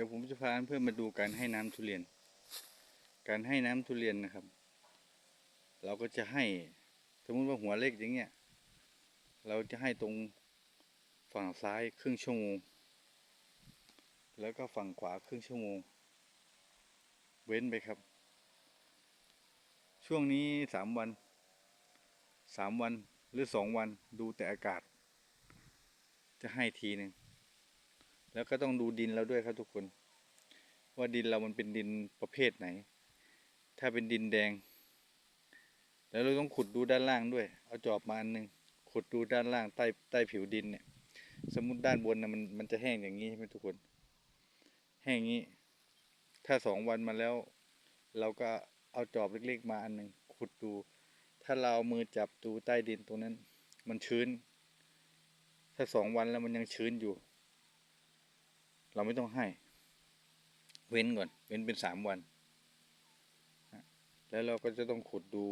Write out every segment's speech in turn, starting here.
ดี๋ยวผมจะพาเพื่อนมาดูการให้น้ำทุเรียน การให้น้ำทุเรียนนะครับ เราก็จะให้สมมติว่าหัวเล็กอย่างเงี้ย เราจะให้ตรงฝั่งซ้ายครึ่งชั่วโมง แล้วก็ฝั่งขวาครึ่งชั่วโมง เว้นไปครับ ช่วงนี้สามวันสามวันหรือสองวันดูแต่อากาศ จะให้ทีหนึ่ง แล้วก็ต้องดูดินเราด้วยครับทุกคน ว่าดินเรามันเป็นดินประเภทไหน ถ้าเป็นดินแดง แล้วเราต้องขุดดูด้านล่างด้วย เอาจอบมาอันหนึงขุดดูด้านล่างใต้ใต้ผิวดินเนี่ย สมมติด้านบนนะมันมันจะแห้งอย่างนี้ใช่ไหมทุกคน แห้งงนี้ ถ้าสองวันมาแล้ว เราก็เอาจอบเล็กๆมาอันหนึ่งขุดดู ถ้าเราเอามือจับดูใต้ดินตรงนั้น มันชื้น ถ้าสองวันแล้วมันยังชื้นอยู่ เราไม่ต้องให้ เว้นก่อน เว้นเป็นสามวันแล้วเราก็จะต้องขุดดู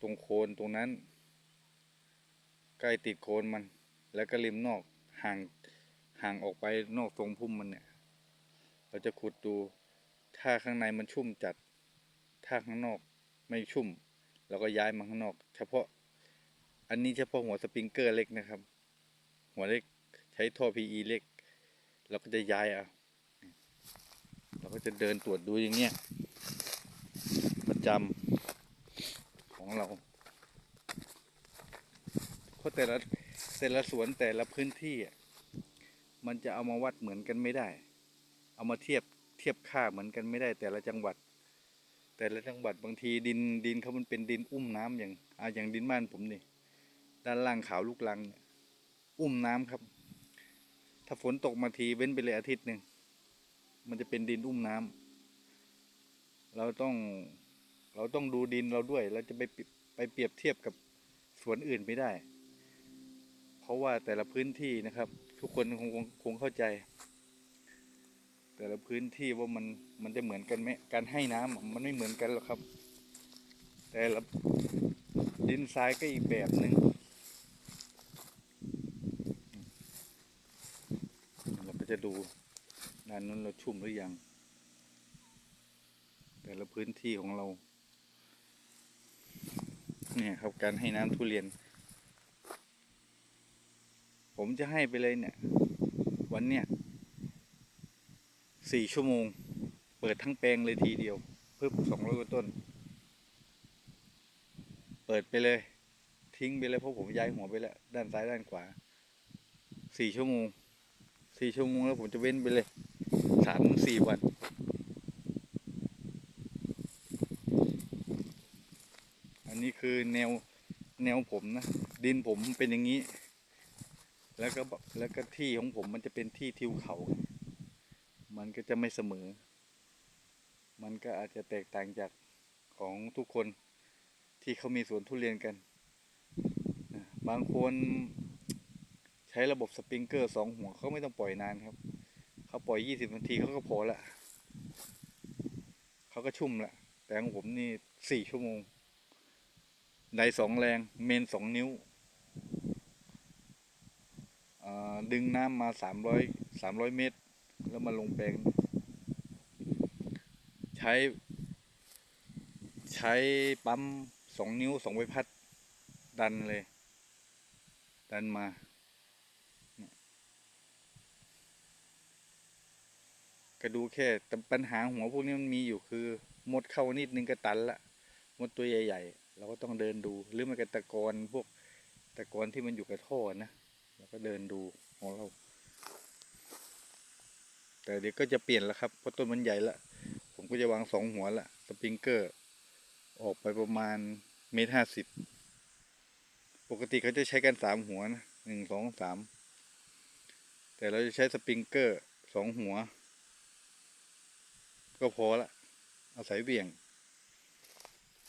ตรงโคนตรงนั้น ใกล้ติดโคนมัน แล้วก็ริมนอกห่างห่างออกไปนอกตรงพุ่มมันเนี่ย เราจะขุดดูถ้าข้างในมันชุ่มจัด ถ้าข้างนอกไม่ชุ่ม เราก็ย้ายมาข้างนอก เฉพาะ อันนี้เฉพาะหัวสปริงเกอร์เล็กนะครับ หัวเล็กใช้ท่อ PE เล็ก เราก็จะย้ายเอาเราก็จะเดินตรวจดูอย่างเงี้ยประจำของเราเพราะแต่ละแต่ละสวนแต่ละพื้นที่อะมันจะเอามาวัดเหมือนกันไม่ได้ เอามาเทียบเทียบค่าเหมือนกันไม่ได้ แต่ละจังหวัด แต่ละจังหวัดบางทีดินดินเขามันเป็นดินอุ้มน้ำอย่างอ่าอย่างดินบ้านผมนี่ด้านล่างขาวลูกลัง อุ้มน้ำครับ ถ้าฝนตกมาทีเว้นไปเลยอาทิตย์หนึ่ง มันจะเป็นดินอุ้มน้ำเราต้องเราต้องดูดินเราด้วย เราจะไปไปเปรียบเทียบกับสวนอื่นไม่ได้ เพราะว่าแต่ละพื้นที่นะครับ ทุกคนคงคงเข้าใจ แต่ละพื้นที่ว่ามันมันจะเหมือนกันไหมการให้น้ำมันไม่เหมือนกันหรอกครับ แต่ละดินทรายก็อีกแบบหนึ่ง เราก็ จะดูด้านนั้นเราชุ่มหรือยัง แต่ละพื้นที่ของเรา เนี่ยครับการให้น้ำทุเรียน ผมจะให้ไปเลยเนี่ย วันเนี้ยสี่ชั่วโมง เปิดทั้งแปลงเลยทีเดียว เพิ่มสองร้อยกว่าต้น เปิดไปเลย ทิ้งไปเลยเพราะผมย้ายหัวไปแล้ว ด้านซ้ายด้านขวาสี่ชั่วโมง สี่ชั่วโมงแล้วผมจะเว้นไปเลยสามสี่วันอันนี้คือแนวแนวผมนะ ดินผมเป็นอย่างนี้ แล้วก็แล้วก็ที่ของผมมันจะเป็นที่ทิวเขา มันก็จะไม่เสมอ มันก็อาจจะแตกต่างจากของทุกคนที่เขามีสวนทุเรียนกัน บางคน ใช้ระบบสปริงเกอร์สองหัวเขาไม่ต้องปล่อยนานครับ เขาปล่อยยี่สิบนาทีเขาก็พอละเขาก็ชุ่มละแต่ของผมนี่สี่ชั่วโมงไดสองแรงเมนสองนิ้วดึงน้ำมาสามร้อยสามร้อยเมตร แล้วมาลงแปลง ใช้ ใช้ปั๊มสองนิ้วสองใบพัด ดันเลย ดันมา ก็ดูแค่แต่ปัญหาหัวพวกนี้มันมีอยู่คือมดเข้านิดนึงก็ตันละมดตัวใหญ่ ๆ เราก็ต้องเดินดู หรือมันก็ตะกอนพวกตะกอนที่มันอยู่กับท่อนะเราก็เดินดูของเรา แต่เดี๋ยวก็จะเปลี่ยนแล้วครับเพราะต้นมันใหญ่ละผมก็จะวางสองหัวละสปริงเกอร์ ออกไปประมาณเมตรห้าสิบปกติเขาจะใช้กันสามหัวนะหนึ่งสองสามแต่เราจะใช้สปริงเกอร์สองหัว ก็พอละเอาศัยเบี่ยง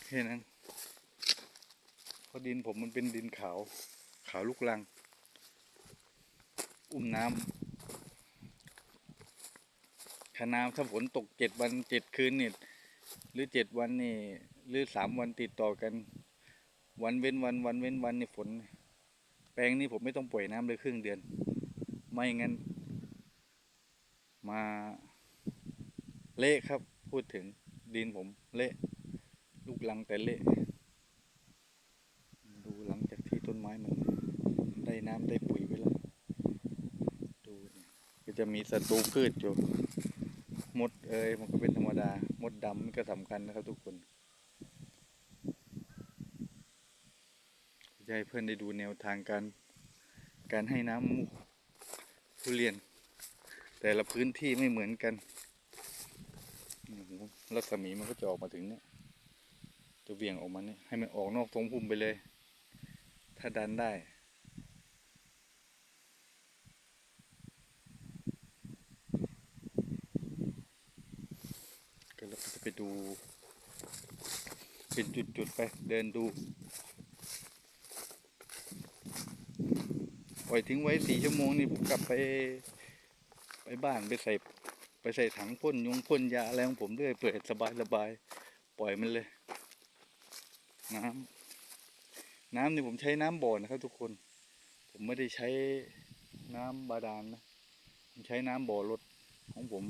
แค่นั้นเพราะดินผมมันเป็นดินขาว ขาวลูกลัง อุ้มน้ำถ้าน้ำถ้าฝนตกเจ็ดวันเจ็ดคืนเนี่ยหรือเจ็ดวันนี่หรือสามวันติดต่อกัน วันเว้นวันวันเว้นวันนี่ฝน แปลงนี้ผมไม่ต้องปล่อยน้ำเลยครึ่งเดือน ไม่งั้น มา เละครับ พูดถึงดินผมเละลูกลังแต่เละดูหลังจากที่ต้นไม้มันได้น้ำได้ปุ๋ยไปแล้วดูเนี่ยก็จะมีศัตรูพืชอยู่มดเอ้ยมันก็เป็นธรรมดามดดำมันก็สำคัญนะครับทุกคนจะให้เพื่อนได้ดูแนวทางการ การให้น้ำทุเรียน แต่ละพื้นที่ไม่เหมือนกัน รัศมีมันก็จะออกมาถึงเนี่ย จะเบี่ยงออกมาเนี่ยให้มันออกนอกทรงพุ่มไปเลย ถ้าดันได้ก็เราจะไปดู เป็นจุดๆไปเดินดูปล่อยทิ้งไว้สี่ชั่วโมงนี่ผมกลับไป ไปบ้านไปใส่ป ใส่ถังพ่นยงพ่นยาอะไรของผมด้วยเปิดสบายสบายปล่อยมันเลย น้ำน้ำนี่ผมใช้น้ำบ่อนะครับ ทุกคน ผมไม่ได้ใช้น้ำบาดาลนะผมใช้น้ำบ่อรถของผม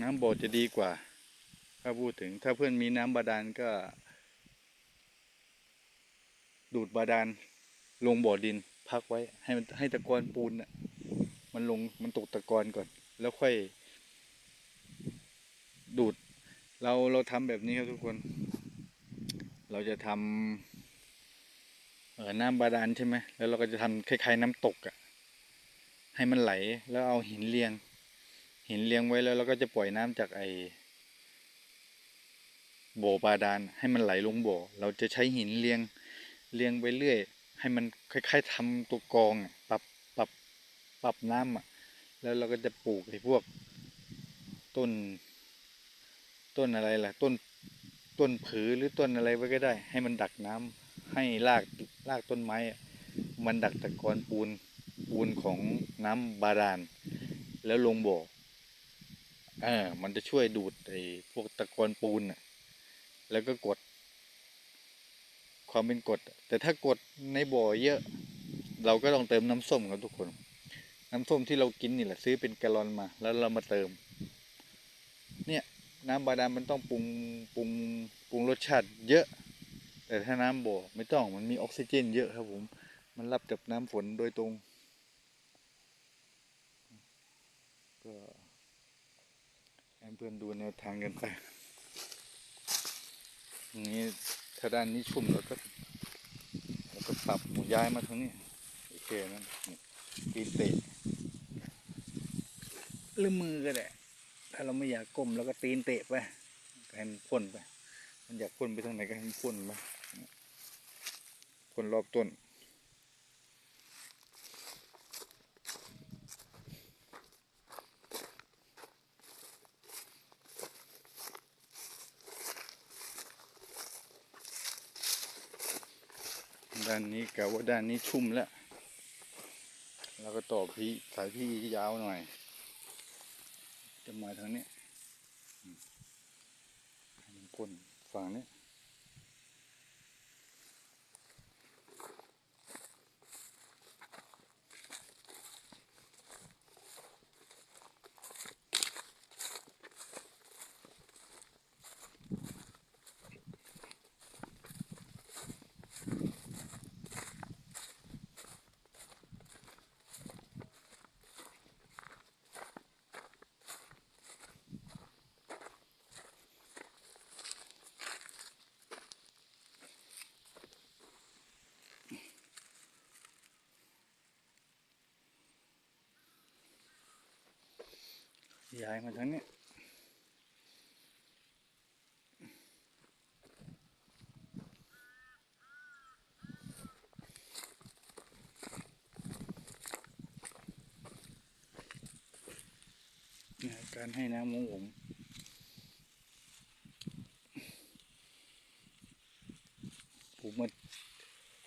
น้ำบ่อจะดีกว่า ถ้าพูดถึง ถ้าเพื่อนมีน้ำบาดาลก็ ดูดบาดาลลงบ่อดินพักไว้ให้มันให้ตะกอนปูนน่ะ มันลงมันตกตะกอนก่อน แล้วค่อย ดูด เราเราทำแบบนี้ครับทุกคน เราจะทำเออน้ำบาดาลใช่ไหมแล้วเราก็จะทำคล้ายๆน้ำตกอะ่ะ ให้มันไหลแล้วเอาหินเรียง หินเรียงไว้แล้วเราก็จะปล่อยน้ำจากไอบ่อบาดาลให้มันไหลลงบ่อ เราจะใช้หินเรียงเรียงไปเรื่อย ให้มันคล้ายๆทำตัวกองอะ ปรับน้ำอะ แล้วเราก็จะปลูกไอ้พวก ต้น ต้นอะไรล่ะ ต้นต้นผือหรือต้นอะไรไว้ก็ได้ ให้มันดักน้ำให้รากรากต้นไม้อะมันดักตะกอนปูนปูนของน้ำบาดาลแล้วลงบ่อเออมันจะช่วยดูดไอ้พวกตะกอนปูนอะ แล้วก็กด ความเป็นกรดแต่ถ้ากดในบ่อเยอะ เราก็ต้องเติมน้ำส้มครับทุกคน น้ำส้มที่เรากินนี่แหละซื้อเป็นแกลลอนมา แล้วเรามาเติม เนี่ยน้ำบาดาลมันต้องปรุงปรุงปรุงรสชาติเยอะ แต่ถ้าน้ำบ่อไม่ต้องมันมีออกซิเจน เยอะครับผม มันรับกับน้ำฝนโดยตรง ก็ให้เพื่อนดูแนวทางกันไปอย่างนี้ถ้าด้านนี้ชุ่มแล้วก็แล้วก็ปรับหมูย้ายมาทางนี้โอเคนั่น นี่ปีนเตะหรือมือก็ได้ถ้าเราไม่อยากก้มเราก็ตีนเตะไปก็ให้มันพ่นไป มันอยากพ่นไปทางไหนก็ให้มันพ่นไปพ่นรอบต้นด้านนี้กะว่าด้านนี้ชุ่มแล้ว แล้วก็ต่อพี่สายพี่ยาวหน่อย จะมาทางนี้อืมให้มันพ่นฝั่งนี้ ย้ายมาทางนี้นี่การให้น้ำของผมผมมา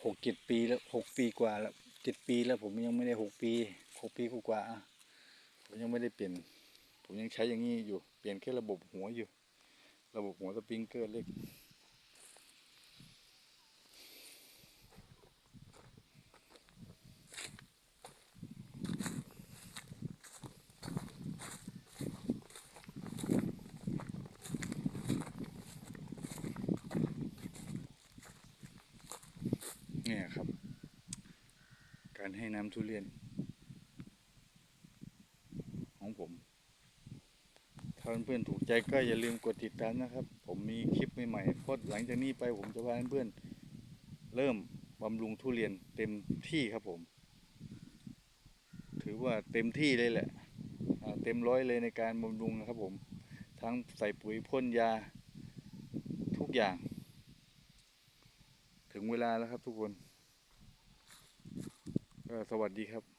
หกเจ็ดปีแล้วหกปีกว่าแล้วเจ็ดปีแล้วผมยังไม่ได้หกปีหกปีกว่าผมยังไม่ได้เปลี่ยน ผมยังใช้อย่างนี้อยู่ เปลี่ยนแค่ระบบหัวอยู่ ระบบหัวสปริงเกอร์เล็ก เนี่ยครับ การให้น้ำทุเรียน ถ้าเพื่อนๆถูกใจก็อย่าลืมกดติดตามนะครับ ผมมีคลิปใหม่ๆเพราะหลังจากนี้ไปผมจะพาเพื่อนๆเริ่มบำรุงทุเรียนเต็มที่ครับผม ถือว่าเต็มที่เลยแหละเต็มร้อยเลยในการบำรุงนะครับผม ทั้งใส่ปุ๋ยพ่นยาทุกอย่าง ถึงเวลาแล้วครับทุกคนก็สวัสดีครับ